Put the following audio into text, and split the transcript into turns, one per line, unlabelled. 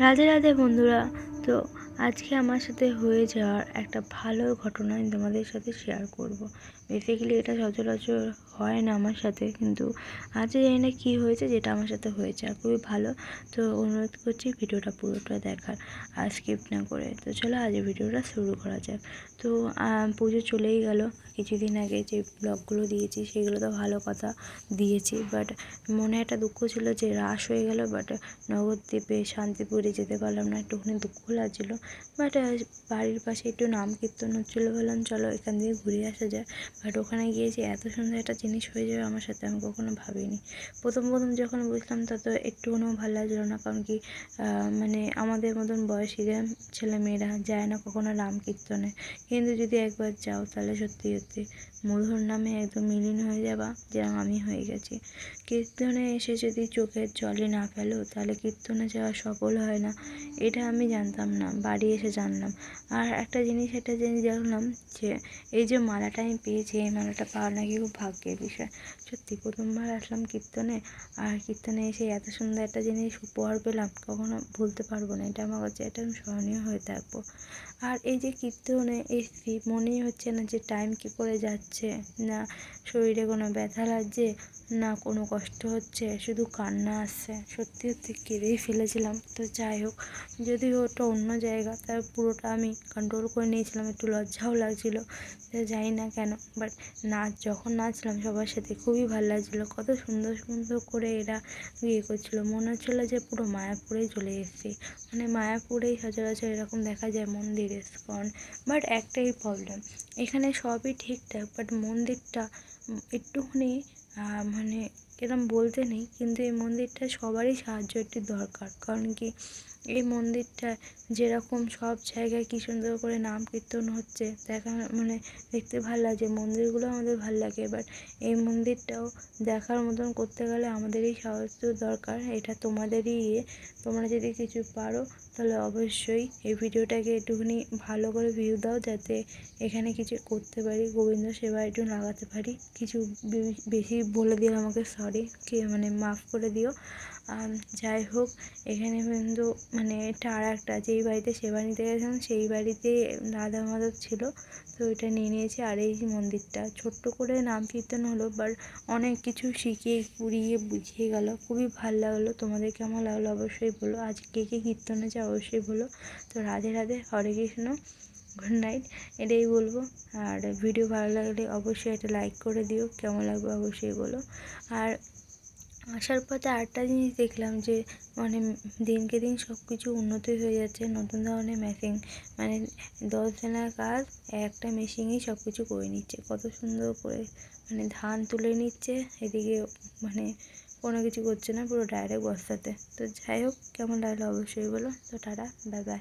রাধে রাধে বন্ধুরা। তো আজকে আমার সাথে হয়ে যাওয়ার একটা ভালো ঘটনা আমি তোমাদের সাথে শেয়ার করব। বেসিক্যালি এটা সচরাচর হয় না আমার সাথে, কিন্তু আজ জানি না কী হয়েছে যেটা আমার সাথে হয়েছে আর খুবই ভালো। তো অনুরোধ করছি ভিডিওটা পুরোটা দেখার আর স্কিপ না করে। তো চলো আজ ভিডিওটা শুরু করা যাক। তো পুজো চলেই গেল। কিছুদিন আগে যে ব্লগগুলো দিয়েছি সেগুলো তো ভালো কথা দিয়েছি বাট মনে একটা দুঃখ ছিল যে রাস হয়ে গেল বাট নবদ্বীপে শান্তিপুরে যেতে পারলাম না। একটুখানি দুঃখ লাগছিল। বাট বাড়ির পাশে একটু নাম কীর্তন হচ্ছিল, বললাম, চলো এখান দিয়ে ঘুরে আসা যায় বাট, ওখানে গিয়েছি, এত সুন্দর একটা জিনিস হয়ে যাবে আমার সাথে, আমি কখনো ভাবিনি। প্রথম প্রথম যখন বুঝলাম, তত একটুকুনও ভালো লাগছিল না, কারণ কি মানে আমাদের মতন বয়সীরা ছেলে মেয়েরা যায় না কখনো রাম কীর্তনে। কিন্তু যদি একবার যাও, তাহলে সত্যি সত্যি মধুর নামে একদম মিলিন হয়ে যাবা যেরকম আমি হয়ে গেছি। কীর্তনে এসে যদি চোখের জলে না ফেলো, তাহলে কীর্তনে যাওয়া সফল হয় না, এটা আমি জানতাম না। বাড়ি এসে জানলাম। আর একটা জিনিস একটা জিনিস জানলাম যে, এই যে মালাটা আমি পেয়েছি, এই মালাটা পাওয়া নাকি খুব ভাগ্যের বিষয়। সত্যি, প্রথমবার আসলাম কীর্তনে, আর কীর্তনে এসে এত সুন্দর একটা জিনিস উপহার পেলাম, কখনো ভুলতে পারব না। এটা আমার কাছে এটা স্মরণীয় হয়ে থাকব। আর এই যে কীর্তনে এসছি মনেই হচ্ছে না যে টাইম কী করে যাচ্ছে, না শরীরে কোনো ব্যথা লাগছে, না কোনো কষ্ট হচ্ছে, শুধু কান্না আসছে। সত্যি সত্যি কেঁদেই ফেলেছিলাম। তো যাই হোক যদি ওটা অন্য জায়গা তার পুরোটা আমি কন্ট্রোল করে নিয়েছিলাম। একটু লজ্জাও লাগছিল জানি না কেন। বাট নাচ, যখন নাচলাম সবার সাথে খুবই ভালো লাগছিল। কত সুন্দর সুন্দর করে এরা ইয়ে করছিল। মনে হচ্ছিল যে পুরো মায়াপুরেই চলে এসেছি। মানে মায়াপুরেই সচরাচর এরকম দেখা যায় মন্দির ইস্কন বাট একটাই প্রবলেম এখানে সবই ঠিকঠাক বাট মন্দিরটা একটুখানি মানে এরম বলতে নেই, কিন্তু এই মন্দিরটা সবারই সাহায্য একটু দরকার। কারণ কি? এই মন্দিরটা যেরকম সব জায়গায় কী সুন্দর করে নাম কীর্তন হচ্ছে, দেখা মানে দেখতে ভালো লাগছে, মন্দিরগুলো আমাদের ভালো লাগে বাট এই মন্দিরটাও দেখার মতন করতে গেলে আমাদেরই সাহায্য দরকার, এটা তোমাদেরই ইয়ে তোমরা যদি কিছু পারো তাহলে অবশ্যই এই ভিডিওটাকে একটুখানি ভালো করে ভিউ দাও, যাতে এখানে কিছু করতে পারি, গোবিন্দ সেবা একটু লাগাতে পারি, কিছু বেশি বলে দিও আমাকে সরি কি মানে মাফ করে দিও যাই হোক, এখানে কিন্তু মানে এটা আর একটা, যেই বাড়িতে সেবা নিতে গেছিলাম, সেই বাড়িতে রাধা মাধব ছিল, তো এটা নিয়ে নিয়েছি, আর এই মন্দিরটা। ছোট্ট করে নাম কীর্তন হলো বাট অনেক কিছু শিখিয়ে, পুড়িয়ে, বুঝিয়ে গেল। খুবই ভালো লাগল। তোমাদের কেমন লাগল অবশ্যই বলো। আজ কে কে কীর্তন যা অবশ্যই বলো। তো রাধে রাধে, হরে কৃষ্ণ, গুড নাইট, এটাই বলব। আর ভিডিও ভালো লাগলে অবশ্যই একটা লাইক করে দিও। কেমন লাগবে অবশ্যই বলো। আর আসার পথে আরেকটা জিনিস দেখলাম যে মানে দিনকে দিন সব কিছু উন্নতি হয়ে যাচ্ছে, নতুন ধরনের মেশিন মানে দশ জনের কাজ, একটা মেশিনেই সব কিছু করে নিচ্ছে। কত সুন্দর করে মানে ধান তুলে নিচ্ছে, এদিকে মানে কোনো কিছু করছে না, পুরো ডাইরেক্ট বস্তাতে তো যাই হোক, কেমন লাগল অবশ্যই বলো তো টাটা বাই বাই